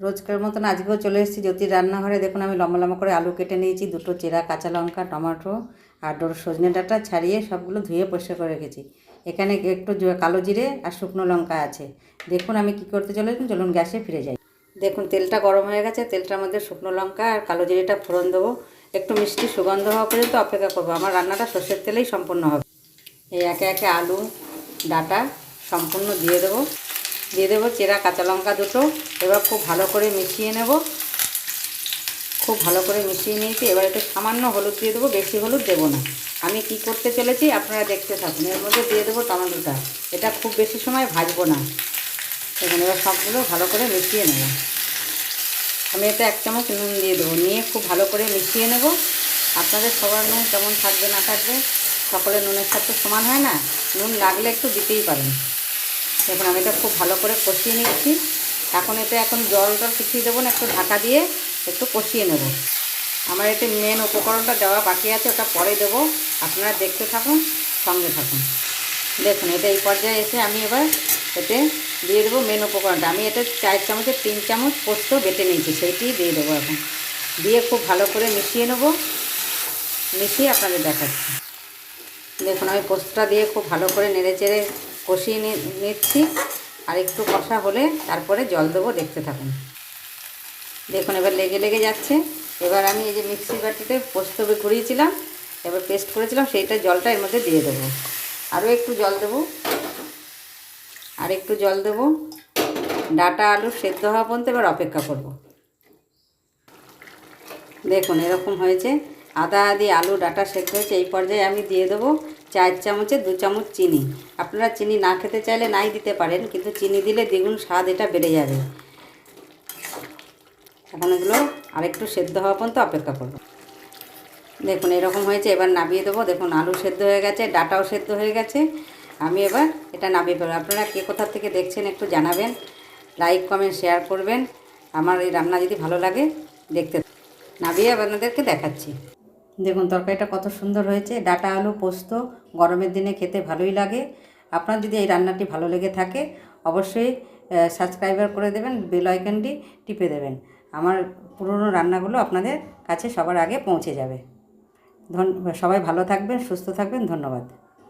রোজকার মতন আজকেও চলে এসেছি জ্যোতির রান্নাঘরে। দেখুন, আমি লম্বা লম্বা করে আলু কেটে নিয়েছি, দুটো চেরা, কাঁচা লঙ্কা, টমেটো আর ডোর সজনে ডাঁটা ছাড়িয়ে সবগুলো ধুয়ে পরিষ্কার করে রেখেছি। এখানে একটু কালো জিরে আর শুকনো লঙ্কা আছে। দেখুন, আমি কি করতে চলেছি চলুন গ্যাসে ফিরে যাই। দেখুন, তেলটা গরম হয়ে গেছে, তেলটার মধ্যে শুকনো লঙ্কা আর কালো জিরেটা ফোড়ন দেবো। একটু মিষ্টি সুগন্ধ হওয়া পর্যন্ত অপেক্ষা করব। আমার রান্নাটা সর্ষের তেলেই সম্পূর্ণ হবে। এই একে একে আলু, ডাটা সম্পূর্ণ দিয়ে দেবো। দিয়ে দেবো চেরা কাঁচা লঙ্কা দুটো। এবার খুব ভালো করে মিশিয়ে নেব। খুব ভালো করে মিশিয়ে নিয়েছি। এবার একটু সামান্য হলুদ দিয়ে দেবো, বেশি হলুদ দেবো না। আমি কি করতে চলেছি, আপনারা দেখতে থাকুন। এর মধ্যে দিয়ে দেবো টমেটোটা। এটা খুব বেশি সময় ভাজবো না। এখানে এবার সবগুলো ভালো করে মিশিয়ে নেব। আমি এটা এক চামচ নুন দিয়ে দেবো। নিয়ে খুব ভালো করে মিশিয়ে নেব। আপনাদের সবার নুন কেমন থাকবে, না থাকবে? সকলের নুনের সাথে সমান হয় না। নুন লাগলে একটু দিতেই পারেন। দেখুন, আমি এটা খুব ভালো করে কষিয়ে নিচ্ছি এখন এতে এখন জল টল কিছুই দেবো না, একটু ঢাকা দিয়ে একটু কষিয়ে নেব। আমার এতে মেন উপকরণটা দেওয়া বাকি আছে, ওটা পরে দেবো। আপনারা দেখতে থাকুন, সঙ্গে থাকুন। দেখুন, এটা এই পর্যায়ে এসে আমি এবার এতে দিয়ে দেবো মেন উপকরণটা। আমি এতে চার চামচের তিন চামচ পোস্ত বেটে নিয়েছি সেইটি দিয়ে দেবো এখন। দিয়ে খুব ভালো করে মিশিয়ে নেব। মিশিয়ে আপনাদের দেখাচ্ছি। দেখুন, আমি পোস্তটা দিয়ে খুব ভালো করে নেড়ে চেড়ে কষিয়ে নিচ্ছি। আর একটু কষা হলে তারপরে জল দেবো, দেখতে থাকুন। দেখুন, এবার লেগে লেগে যাচ্ছে। এবার আমি এই যে মিক্সি বাটিতে পোস্ত ঘুরিয়েছিলাম এবার পেস্ট করেছিলাম, সেইটা জলটা এর মধ্যে দিয়ে দেবো। আরও একটু জল দেবো। আর একটু জল দেবো। ডাটা, আলু সেদ্ধ হওয়া পর্যন্ত এবার অপেক্ষা করব। দেখুন, এরকম হয়েছে। আদা আদি আলু, ডাটা সেদ্ধ হয়েছে, এই পর্যায়ে আমি দিয়ে দেবো। চার চামচে দু চামচ চিনি। আপনারা চিনি না খেতে চাইলে নাই দিতে পারেন, কিন্তু চিনি দিলে দ্বিগুণ স্বাদ, এটা বেড়ে যাবে। এখন এগুলো আরেকটু সেদ্ধ হওয়া পর্যন্ত অপেক্ষা করব। দেখুন, এরকম হয়েছে, এবার নামিয়ে দেবো। দেখুন, আলু সেদ্ধ হয়ে গেছে, ডাটাও সেদ্ধ হয়ে গেছে। আমি এবার এটা নামিয়ে ফেলব। আপনারা কে কোথা থেকে দেখছেন একটু জানাবেন। লাইক, কমেন্ট, শেয়ার করবেন। আমার এই রান্না যদি ভালো লাগে, দেখতে নামিয়ে আপনাদেরকে দেখাচ্ছি। দেখুন, তরকারিটা কত সুন্দর হয়েছে। ডাটা আলু, পোস্ত, গরমের দিনে খেতে ভালোই লাগে। আপনার যদি এই রান্নাটি ভালো লেগে থাকে, অবশ্যই সাবস্ক্রাইবার করে দেবেন বেল আইকনটি টিপে দেবেন। আমার পুরনো রান্নাগুলো আপনাদের কাছে সবার আগে পৌঁছে যাবে। ধন, সবাই ভালো থাকবেন, সুস্থ থাকবেন, ধন্যবাদ।